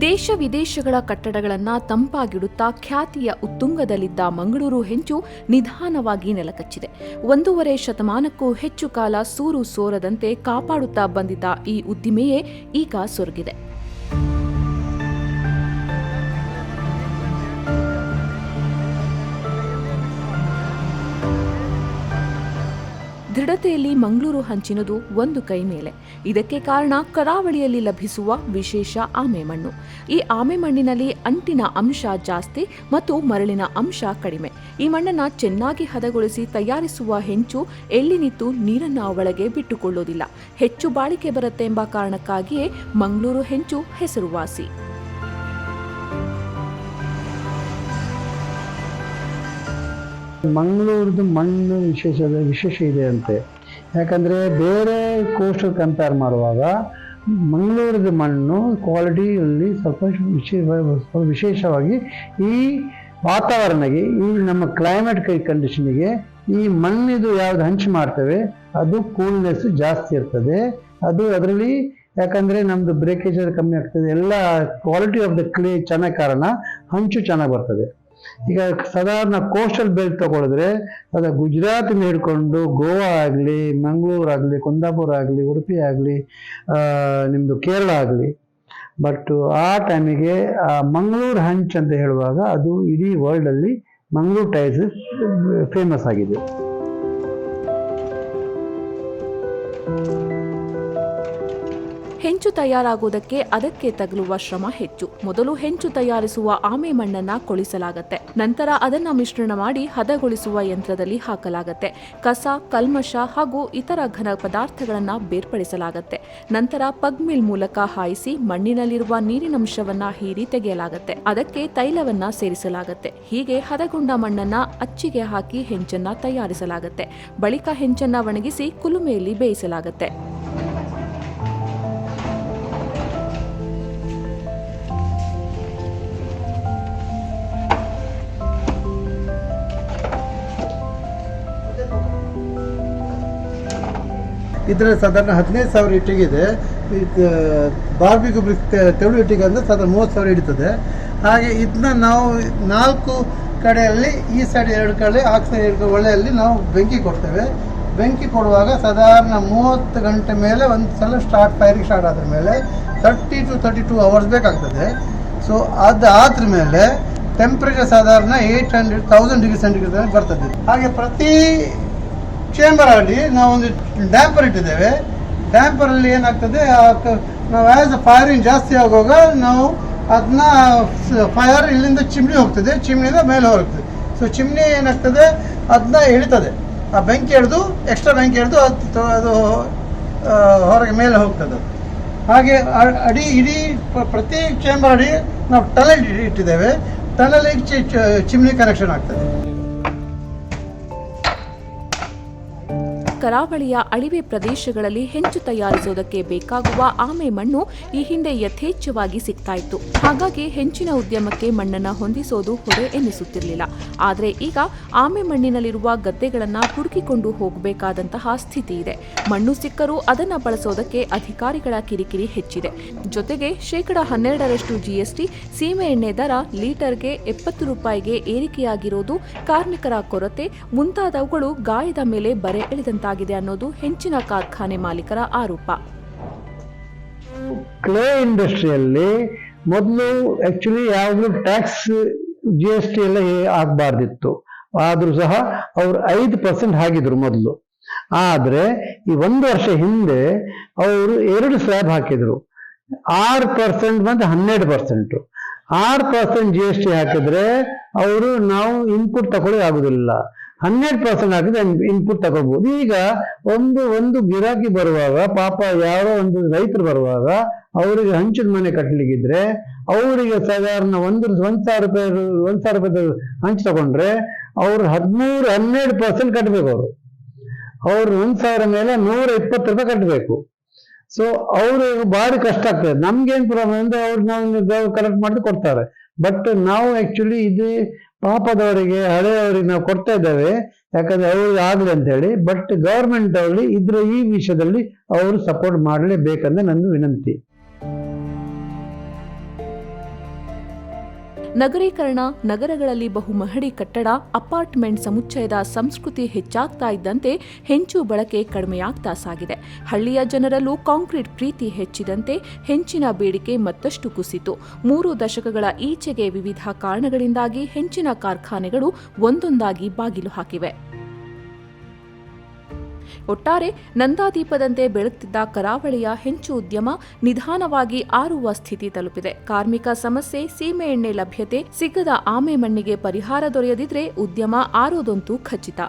ದೇಶ ವಿದೇಶಗಳ ಕಟ್ಟಡಗಳನ್ನು ತಂಪಾಗಿಡುತ್ತಾ ಖ್ಯಾತಿಯ ಉತ್ತುಂಗದಲ್ಲಿದ್ದ ಮಂಗಳೂರು ಹೆಂಚು ನಿಧಾನವಾಗಿ ನೆಲಕಚ್ಚಿದೆ. ಒಂದೂವರೆ ಶತಮಾನಕ್ಕೂ ಹೆಚ್ಚು ಕಾಲ ಸೂರು ಸೋರದಂತೆ ಕಾಪಾಡುತ್ತಾ ಬಂದಿದ್ದ ಈ ಉದ್ದಿಮೆಯೇ ಈಗ ಸೊರಗಿದೆ. ದೃಢತೆಯಲ್ಲಿ ಮಂಗಳೂರು ಹಂಚಿನದು ಒಂದು ಕೈ ಮೇಲೆ. ಇದಕ್ಕೆ ಕಾರಣ ಕರಾವಳಿಯಲ್ಲಿ ಲಭಿಸುವ ವಿಶೇಷ ಆಮೆ ಮಣ್ಣು. ಈ ಆಮೆ ಮಣ್ಣಿನಲ್ಲಿ ಅಂಟಿನ ಅಂಶ ಜಾಸ್ತಿ ಮತ್ತು ಮರಳಿನ ಅಂಶ ಕಡಿಮೆ. ಈ ಮಣ್ಣನ್ನು ಚೆನ್ನಾಗಿ ಹದಗೊಳಿಸಿ ತಯಾರಿಸುವ ಹೆಂಚು ಎಳ್ಳಿನಿತ್ತು ನಿಂತು ನೀರನ್ನು ಒಳಗೆ ಬಿಟ್ಟುಕೊಳ್ಳೋದಿಲ್ಲ. ಹೆಚ್ಚು ಬಾಳಿಕೆ ಬರುತ್ತೆ ಎಂಬ ಕಾರಣಕ್ಕಾಗಿಯೇ ಮಂಗಳೂರು ಹೆಂಚು ಹೆಸರುವಾಸಿ. ಮಂಗಳೂರದು ಮಣ್ಣು ವಿಶೇಷ ವಿಶೇಷ ಇದೆ ಅಂತೆ. ಯಾಕಂದರೆ ಬೇರೆ ಕೋಸ್ಟ್ ಕಂಪೇರ್ ಮಾಡುವಾಗ ಮಂಗಳೂರದ ಮಣ್ಣು ಕ್ವಾಲಿಟಿಯಲ್ಲಿ ಸ್ವಲ್ಪ ವಿಶೇಷ ವಿಶೇಷವಾಗಿ ಈ ವಾತಾವರಣಕ್ಕೆ, ಈ ನಮ್ಮ ಕ್ಲೈಮೇಟ್ ಕೈ ಕಂಡೀಷನಿಗೆ ಈ ಮಣ್ಣಿದು ಯಾವ್ದು ಹಂಚು ಮಾಡ್ತೇವೆ, ಅದು ಕೂಲ್ನೆಸ್ ಜಾಸ್ತಿ ಇರ್ತದೆ. ಅದು ಅದರಲ್ಲಿ ಯಾಕಂದರೆ ನಮ್ಮದು ಬ್ರೇಕೇಜ್ ಕಮ್ಮಿ ಆಗ್ತದೆ. ಎಲ್ಲ ಕ್ವಾಲಿಟಿ ಆಫ್ ದ ಕ್ಲೇ ಚೆನ್ನಾಗಿ ಕಾರಣ, ಹಂಚು ಚೆನ್ನಾಗಿ ಬರ್ತದೆ. ಈಗ ಸಾಧಾರಣ ಕೋಸ್ಟಲ್ ಬೆಲ್ಟ್ ತಗೊಳಿದ್ರೆ, ಅದು ಗುಜರಾತ್ ಹಿಡ್ಕೊಂಡು ಗೋವಾ ಆಗಲಿ, ಮಂಗಳೂರು ಆಗಲಿ, ಕುಂದಾಪುರ ಆಗಲಿ, ಉಡುಪಿ ಆಗಲಿ ನಿಮ್ಮದು ಕೇರಳ ಆಗಲಿ. ಬಟ್ ಆ ಟೈಮಿಗೆ ಆ ಮಂಗಳೂರು ಹಂಚ್ ಅಂತ ಹೇಳುವಾಗ ಅದು ಇಡೀ ವರ್ಲ್ಡಲ್ಲಿ ಮಂಗಳೂರು ಟೈಸ್ ಫೇಮಸ್ ಆಗಿದೆ. ಹೆಂಚು ತಯಾರಾಗುವುದಕ್ಕೆ ಅದಕ್ಕೆ ತಗಲುವ ಶ್ರಮ ಹೆಚ್ಚು. ಮೊದಲು ಹೆಂಚು ತಯಾರಿಸುವ ಆಮೆ ಮಣ್ಣನ್ನ ಕೊಳಿಸಲಾಗುತ್ತೆ. ನಂತರ ಅದನ್ನ ಮಿಶ್ರಣ ಮಾಡಿ ಹದಗೊಳಿಸುವ ಯಂತ್ರದಲ್ಲಿ ಹಾಕಲಾಗುತ್ತೆ. ಕಸ, ಕಲ್ಮಶ ಹಾಗೂ ಇತರ ಘನ ಪದಾರ್ಥಗಳನ್ನ ಬೇರ್ಪಡಿಸಲಾಗುತ್ತೆ. ನಂತರ ಪಗ್ಮಿಲ್ ಮೂಲಕ ಹಾಯಿಸಿ ಮಣ್ಣಿನಲ್ಲಿರುವ ನೀರಿನಂಶವನ್ನ ಹೀರಿ ತೆಗೆಯಲಾಗುತ್ತೆ. ಅದಕ್ಕೆ ತೈಲವನ್ನ ಸೇರಿಸಲಾಗುತ್ತೆ. ಹೀಗೆ ಹದಗೊಂಡ ಮಣ್ಣನ್ನ ಅಚ್ಚಿಗೆ ಹಾಕಿ ಹೆಂಚನ್ನ ತಯಾರಿಸಲಾಗುತ್ತೆ. ಬಳಿಕ ಹೆಂಚನ್ನ ಒಣಗಿಸಿ ಕುಲುಮೆಯಲ್ಲಿ ಬೇಯಿಸಲಾಗತ್ತೆ. ಇದರಲ್ಲಿ ಸಾಧಾರಣ ಹದಿನೈದು ಸಾವಿರ ಇಟ್ಟಿಗೆ ಇದೆ ಇದು ಬಾರ್ಬಿಗೆ ತೆಳು ಇಟ್ಟಿಗೆ ಅಂದರೆ ಸಾಧಾರಣ ಮೂವತ್ತು ಸಾವಿರ ಹಿಡಿತದೆ. ಹಾಗೆ ಇದನ್ನ ನಾವು ನಾಲ್ಕು ಕಡೆಯಲ್ಲಿ, ಈ ಸೈಡ್ ಎರಡು ಕಡೆ, ಆ ಸೈಡ್ ಎರಡು ಕಡೆ ನಾವು ಬೆಂಕಿ ಕೊಡ್ತೇವೆ. ಬೆಂಕಿ ಕೊಡುವಾಗ ಸಾಧಾರಣ ಮೂವತ್ತು ಗಂಟೆ ಮೇಲೆ ಒಂದು ಸಲ ಸ್ಟಾರ್ಟ್ ಫೈರಿಂಗ್ ಸ್ಟಾರ್ಟ್ ಆದ ಮೇಲೆ thirty two thirty two hours ಬೇಕಾಗ್ತದೆ. ಸೊ ಅದು ಆದ್ರ ಮೇಲೆ ಟೆಂಪ್ರೇಚರ್ ಸಾಧಾರಣ eight hundred thousand degree centigrade ಬರ್ತದೆ. ಹಾಗೆ ಪ್ರತಿ ಚೇಂಬರ್ ಅಲ್ಲಿ ನಾವೊಂದು ಡ್ಯಾಂಪರ್ ಇಟ್ಟಿದ್ದೇವೆ. ಡ್ಯಾಂಪರಲ್ಲಿ ಏನಾಗ್ತದೆ ನಾವು ಆ್ಯಸ್ ಅ ಫೈರಿಂಗ್ ಜಾಸ್ತಿ ಆಗುವಾಗ ನಾವು ಅದನ್ನ ಫೈರ್ ಇಲ್ಲಿಂದ ಚಿಮ್ನಿ ಹೋಗ್ತದೆ ಚಿಮ್ನಿಂದ ಮೇಲೆ ಹೋಗ್ತದೆ ಸೊ ಚಿಮ್ನಿ ಏನಾಗ್ತದೆ ಅದನ್ನ ಹಿಡಿತದೆ ಆ ಬೆಂಕಿ ಹಿಡಿದು ಎಕ್ಸ್ಟ್ರಾ ಬೆಂಕಿ ಹಿಡಿದು ಅದು ಅದು ಹೊರಗೆ ಮೇಲೆ ಹೋಗ್ತದೆ. ಹಾಗೆ ಅಡಿ, ಇಡೀ ಪ್ರತಿ ಚೇಂಬರ್ ಅಡಿ ನಾವು ಟನಲ್ ಇಟ್ಟಿದ್ದೇವೆ. ಟನಲ್ ಚಿಮ್ನಿ ಕನೆಕ್ಷನ್ ಆಗ್ತದೆ. ಕರಾವಳಿಯ ಅಳಿವೆ ಪ್ರದೇಶಗಳಲ್ಲಿ ಹೆಂಚು ತಯಾರಿಸುವುದಕ್ಕೆ ಬೇಕಾಗುವ ಆಮೆ ಮಣ್ಣು ಈ ಹಿಂದೆ ಯಥೇಚ್ಛವಾಗಿ ಸಿಗ್ತಾ ಇತ್ತು ಹಾಗಾಗಿ ಹೆಂಚಿನ ಉದ್ಯಮಕ್ಕೆ ಮಣ್ಣನ್ನು ಹೊಂದಿಸೋದು ಹೊರೆ ಎನ್ನಿಸುತ್ತಿರಲಿಲ್ಲ. ಆದರೆ ಈಗ ಆಮೆ ಮಣ್ಣಿನಲ್ಲಿರುವ ಗದ್ದೆಗಳನ್ನು ಹುಡುಕಿಕೊಂಡು ಹೋಗಬೇಕಾದಂತಹ ಸ್ಥಿತಿ ಇದೆ ಮಣ್ಣು ಸಿಕ್ಕರೂ ಅದನ್ನು ಬಳಸೋದಕ್ಕೆ ಅಧಿಕಾರಿಗಳ ಕಿರಿಕಿರಿ ಹೆಚ್ಚಿದೆ. ಜೊತೆಗೆ ಶೇಕಡ ಹನ್ನೆರಡರಷ್ಟು ಜಿಎಸ್ಟಿ ಸೀಮೆ ಎಣ್ಣೆ ದರ ಲೀಟರ್ಗೆ ಎಪ್ಪತ್ತು ರೂಪಾಯಿಗೆ ಏರಿಕೆಯಾಗಿರೋದು ಕಾರ್ಮಿಕರ ಕೊರತೆ, ಮುಂತಾದವುಗಳು ಗಾಯದ ಮೇಲೆ ಬರೆ ಎಳೆದಂತಾಗಿದೆ ಅನ್ನೋದು ಹೆಂಚಿನ ಕಾರ್ಖಾನೆ ಮಾಲೀಕರ ಆರೋಪ. ಕ್ಲೇ ಇಂಡಸ್ಟ್ರಿಯಲ್ಲಿ ಮೊದಲು ಆಕ್ಚುಲಿ ಯಾವಾಗಲೂ ಟ್ಯಾಕ್ಸ್ ಜಿ ಎಸ್ ಟಿ ಎಲ್ಲ ಆಗಬಾರ್ದಿತ್ತು. ಆದರೂ ಸಹ ಅವರು ಐದು ಪರ್ಸೆಂಟ್ ಹಾಕಿದ್ರು ಮೊದಲು. ಆದರೆ ಈ ಒಂದು ವರ್ಷ ಹಿಂದೆ ಅವರು ಎರಡು ಸ್ಲ್ಯಾಬ್ ಹಾಕಿದ್ರು. ಆರು ಪರ್ಸೆಂಟ್ ಮತ್ತು ಹನ್ನೆರಡು ಪರ್ಸೆಂಟು ಆರು ಪರ್ಸೆಂಟ್ ಜಿ ಎಸ್ ಟಿ ಹಾಕಿದ್ರೆ ಅವರು ನಾವು ಇನ್ಪುಟ್ ತಗೊಳ್ಳಿ ಆಗುದಿಲ್ಲ. ಹನ್ನೆರಡು ಪರ್ಸೆಂಟ್ ಹಾಕಿದ್ರೆ ಇನ್ಪುಟ್ ತಗೋಬಹುದು ಈಗ ಒಂದು ಒಂದು ಗಿರಾಕಿ ಬರುವಾಗ, ಪಾಪ ಯಾರೋ ಒಂದು ರೈತರು ಬರುವಾಗ, ಅವರಿಗೆ ಹಂಚಿನ ಮನೆ ಕಟ್ಟಲಿಕ್ಕಿದ್ರೆ ಅವರಿಗೆ ಸಾಧಾರಣ ಒಂದು, ಒಂದ್ ಸಾವಿರ ರೂಪಾಯಿ, ಒಂದ್ ಸಾವಿರ ರೂಪಾಯಿ ಹಂಚು ತಗೊಂಡ್ರೆ, ಅವ್ರು ಹದಿಮೂರು, ಹನ್ನೆರಡು ಪರ್ಸೆಂಟ್ ಕಟ್ಟಬೇಕು ಅವರು. ಅವ್ರು ಒಂದ್ ಸಾವಿರ ಮೇಲೆ ನೂರ ಇಪ್ಪತ್ತು ರೂಪಾಯಿ ಕಟ್ಟಬೇಕು ಸೊ ಅವ್ರಿಗೆ ಭಾರಿ ಕಷ್ಟ ಆಗ್ತದೆ. ನಮ್ಗೇನ್ ಪ್ರಾಬ್ಲಮ್ ಅಂದ್ರೆ ಅವ್ರು ನಾವು ಕಲೆಕ್ಟ್ ಮಾಡಿ ಕೊಡ್ತಾರೆ. ಬಟ್ ನಾವು ಆಕ್ಚುಲಿ ಇದು ಪಾಪದವರಿಗೆ ಹಳೆಯವರಿಗೆ ನಾವು ಕೊಡ್ತಾ ಇದ್ದೇವೆ. ಯಾಕಂದ್ರೆ ಅವ್ರಿಗೆ ಆಗಲಿ ಅಂತ ಹೇಳಿ ಬಟ್ ಗವರ್ಮೆಂಟ್ ಅವರಲ್ಲಿ ಇದ್ರ ಈ ವಿಷಯದಲ್ಲಿ ಅವರು ಸಪೋರ್ಟ್ ಮಾಡಲೇಬೇಕಂದ್ರೆ ನನ್ನ ವಿನಂತಿ. ನಗರೀಕರಣ, ನಗರಗಳಲ್ಲಿ ಬಹುಮಹಡಿ ಕಟ್ಟಡ, ಅಪಾರ್ಟ್ಮೆಂಟ್ ಸಮುಚ್ಚಯದ ಸಂಸ್ಕೃತಿ ಹೆಚ್ಚಾಗ್ತಾ ಇದ್ದಂತೆ ಹೆಂಚು ಬಳಕೆ ಕಡಿಮೆಯಾಗ್ತಾ ಸಾಗಿದೆ. ಹಳ್ಳಿಯ ಜನರಲ್ಲೂ ಕಾಂಕ್ರೀಟ್ ಪ್ರೀತಿ ಹೆಚ್ಚಿದಂತೆ ಹೆಂಚಿನ ಬೇಡಿಕೆ ಮತ್ತಷ್ಟು ಕುಸಿತು. ಮೂರು ದಶಕಗಳ ಈಚೆಗೆ ವಿವಿಧ ಕಾರಣಗಳಿಂದಾಗಿ ಹೆಂಚಿನ ಕಾರ್ಖಾನೆಗಳು ಒಂದೊಂದಾಗಿ ಬಾಗಿಲು ಹಾಕಿವೆ. ಒಟ್ಟಾರೆ ನಂದಾದೀಪದಂತೆ ಬೆಳಗ್ತಿದ್ದ ಕರಾವಳಿಯ ಹೆಂಚು ಉದ್ಯಮ ನಿಧಾನವಾಗಿ ಆರುವ ಸ್ಥಿತಿ ತಲುಪಿದೆ. ಕಾರ್ಮಿಕ ಸಮಸ್ಯೆ ಸೀಮೆಎಣ್ಣೆ ಲಭ್ಯತೆ, ಸಿಗದ ಆಮೆ ಮಣ್ಣಿಗೆ ಪರಿಹಾರ ದೊರೆಯದಿದ್ರೆ ಉದ್ಯಮ ಆರೋದಂತೂ ಖಚಿತ.